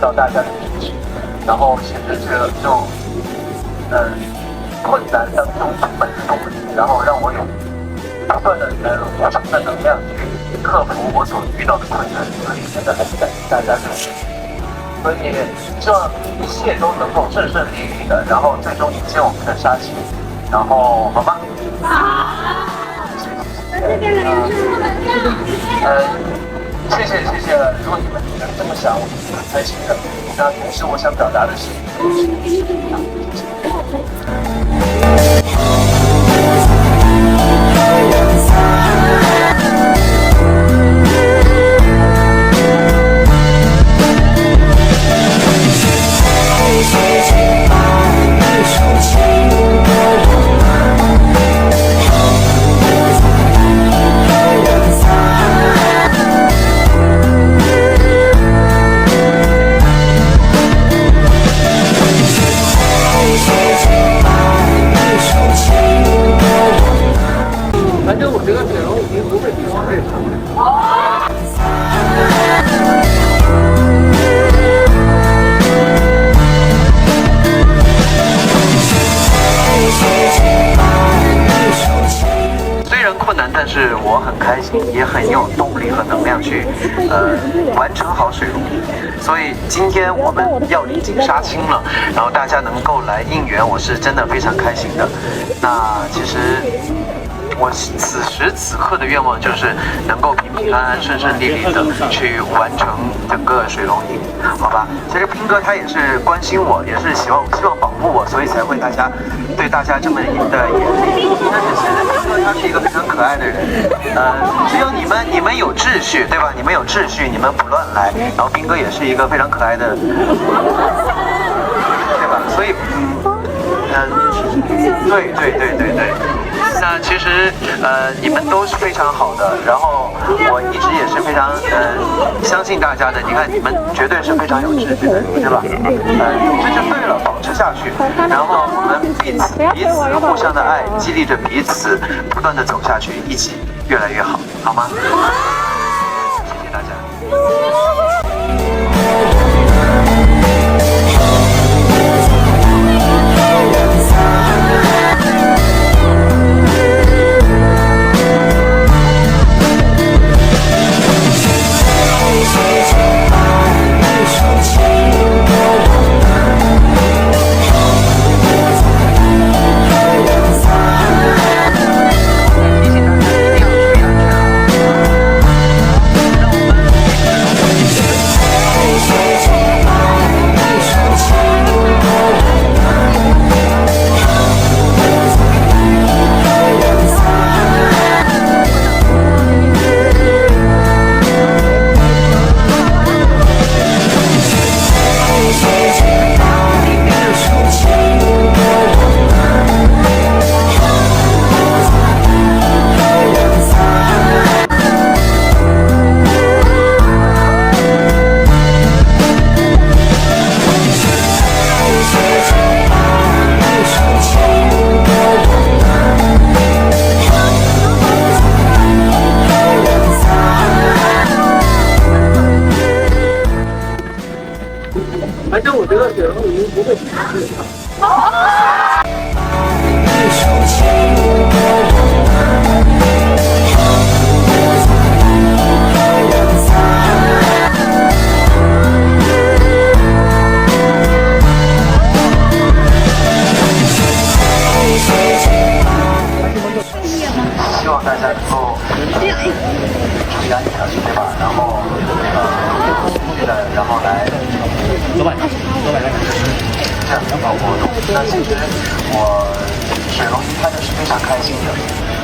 到大家的支持，然后其实这就嗯困难当中充满动力，然后让我有不断的能无穷的能量去克服我所遇到的困难，所以真的很感谢大家的。所以希望一切都能够顺顺利利的，然后最终迎接我们的杀青，然后好吗？好。谢谢谢谢。呃，谢谢谢谢。如果你们能这么想，我是很开心的。那同时我想表达的是。是我们要离境杀青了，然后大家能够来应援，我是真的非常开心的。那其实。我此时此刻的愿望就是能够平平安安、顺顺利利的去完成整个水龙吟，好吧？其实斌哥他也是关心我，也是希望希望保护我，所以才会大家对大家这么的严厉。但是其实斌哥他是一个非常可爱的人，呃，只有你们你们有秩序，对吧？你们有秩序，你们不乱来。然后斌哥也是一个非常可爱的，对吧？所以，嗯，嗯，对对对对对。那其实，呃，你们都是非常好的，然后我一直也是非常，呃，相信大家的。你看，你们绝对是非常有秩序的，对吧？呃，这就对了，保持下去。然后我们彼此彼此互相的爱，激励着彼此，不断的走下去，一起越来越好，好吗？谢谢大家。注意安全，对吧？然后呃，注意的，然后来走吧，走吧，来，这样的一个活动。那其实我水龙一开的是非常开心的，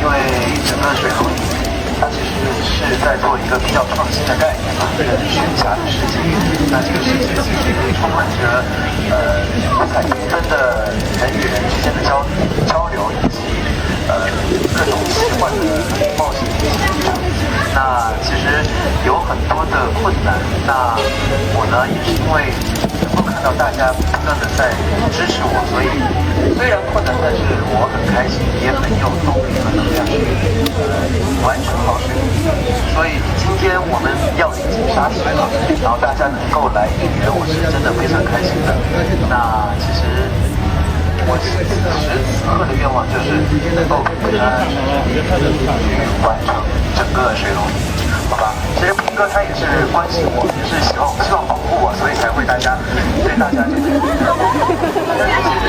因为整个水龙它其实是在做一个比较创新的概念吧，人群下的世界。那这个世界其实可以充满着呃五彩缤纷的人与人之间的交交流以及。呃各种奇幻的冒险剧情。那其实有很多的困难，那我呢也是因为能够。看到大家不断的在支持我，所以虽然困难，但是我很开心，也很有动力和能量去完成好水龙。所以今天我们要已经杀青了，然后大家能够来应援，我是真的非常开心的。我此时此刻的愿望就是能够平安去完成整个水龙。好吧，其实斌哥他也是关心我，也是希望希望保护我，所以才会大家对大家这个。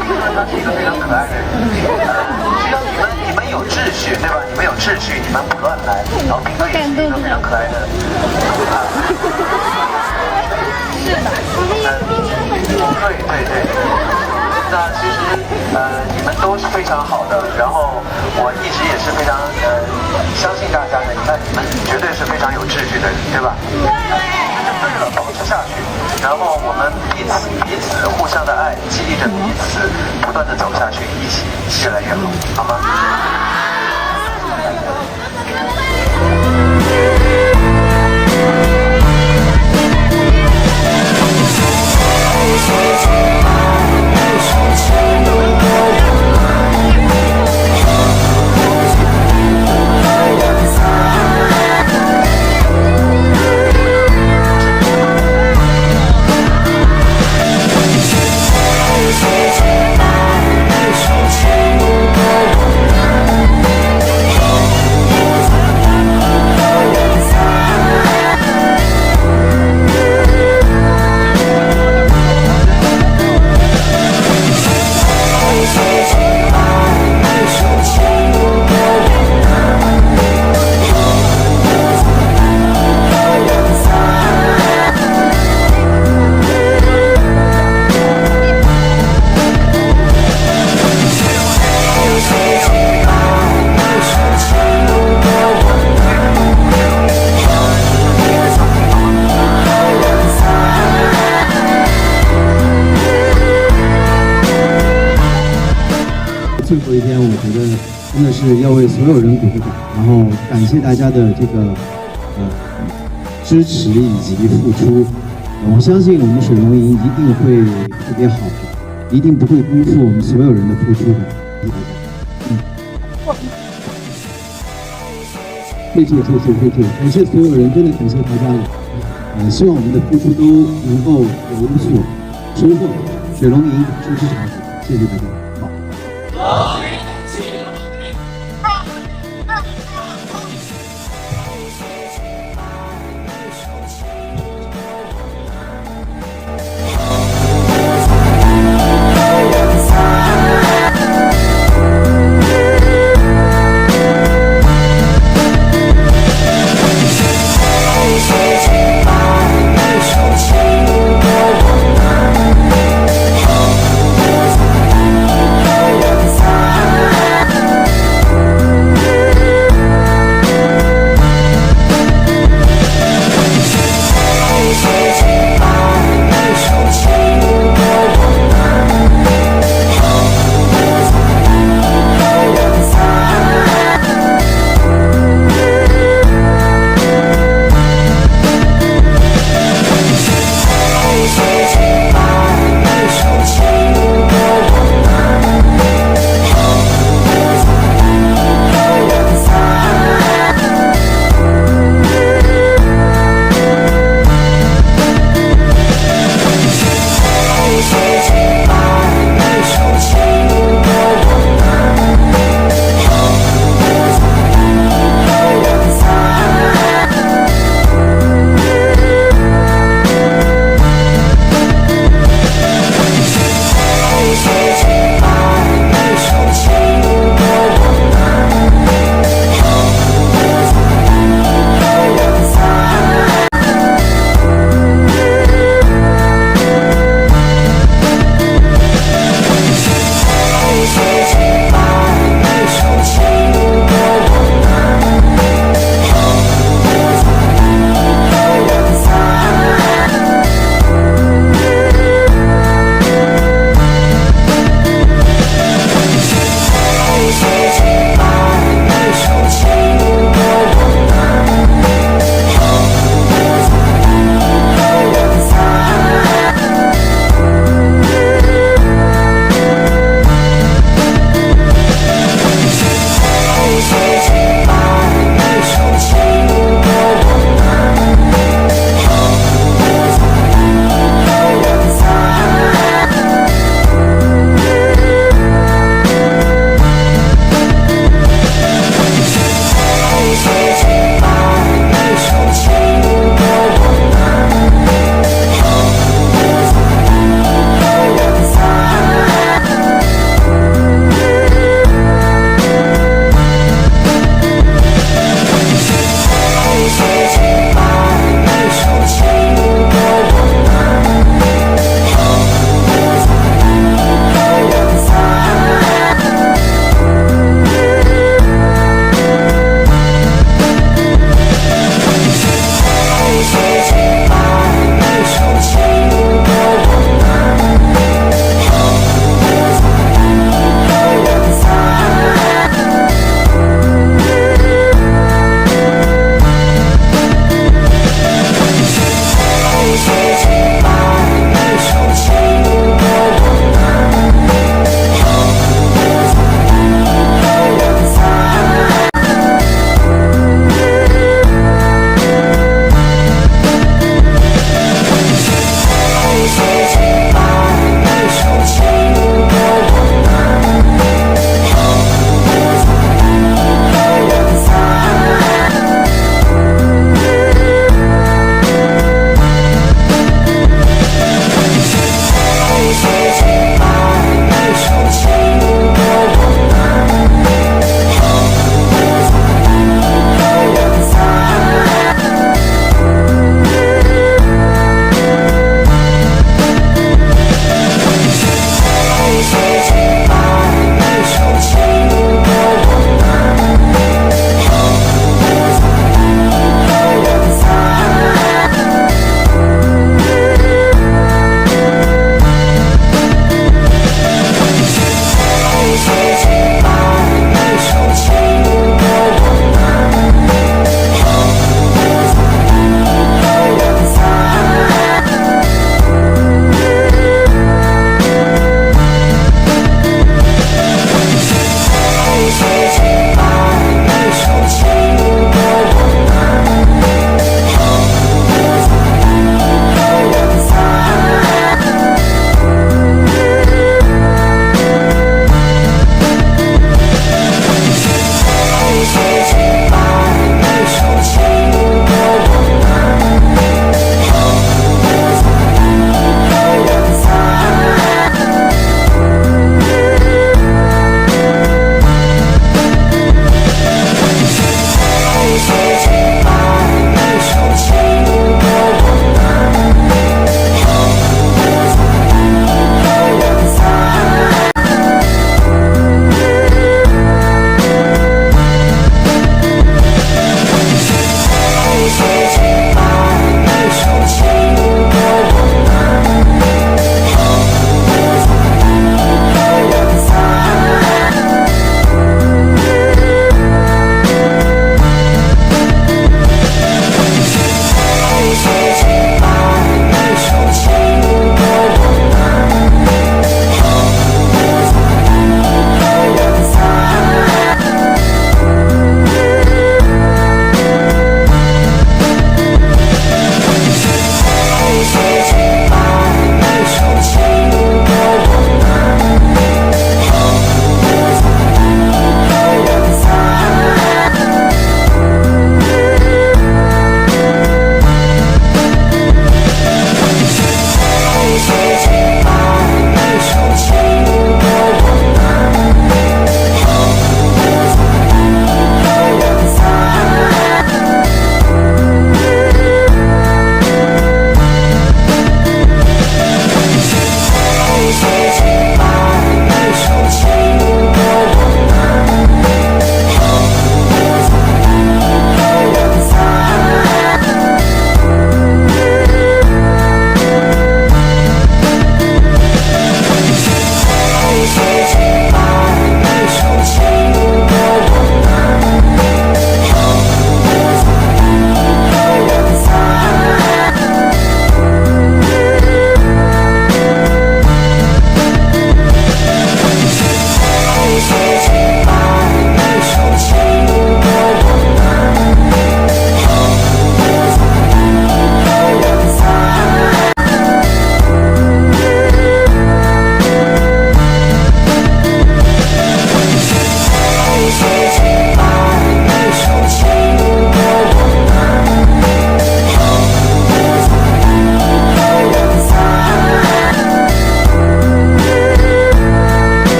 平哥他是一个非常可爱的人，只要你们你们有秩序，对吧？你们有秩序，你们不乱来，然后斌哥也是一个非常可爱的。啊的，对对对。那其实，呃，你们都是非常好的，然后我一直也是非常呃相信大家的。你看，你们绝对是非常有秩序的人，对吧？对。那就对了，保持下去，然后我们彼此彼此互相的爱，激励着彼此不断的走下去，一起越来越好，好吗？最要为所有人鼓个掌，然后感谢大家的这个呃支持以及付出。我相信我们水龙吟一定会特别好的，一定不会辜负我们所有人的付出的。嗯。谢谢谢谢谢谢，感谢所有人，真的感谢大家了。呃，希望我们的付出都能够有所收获。水龙吟支持长久，谢谢大家。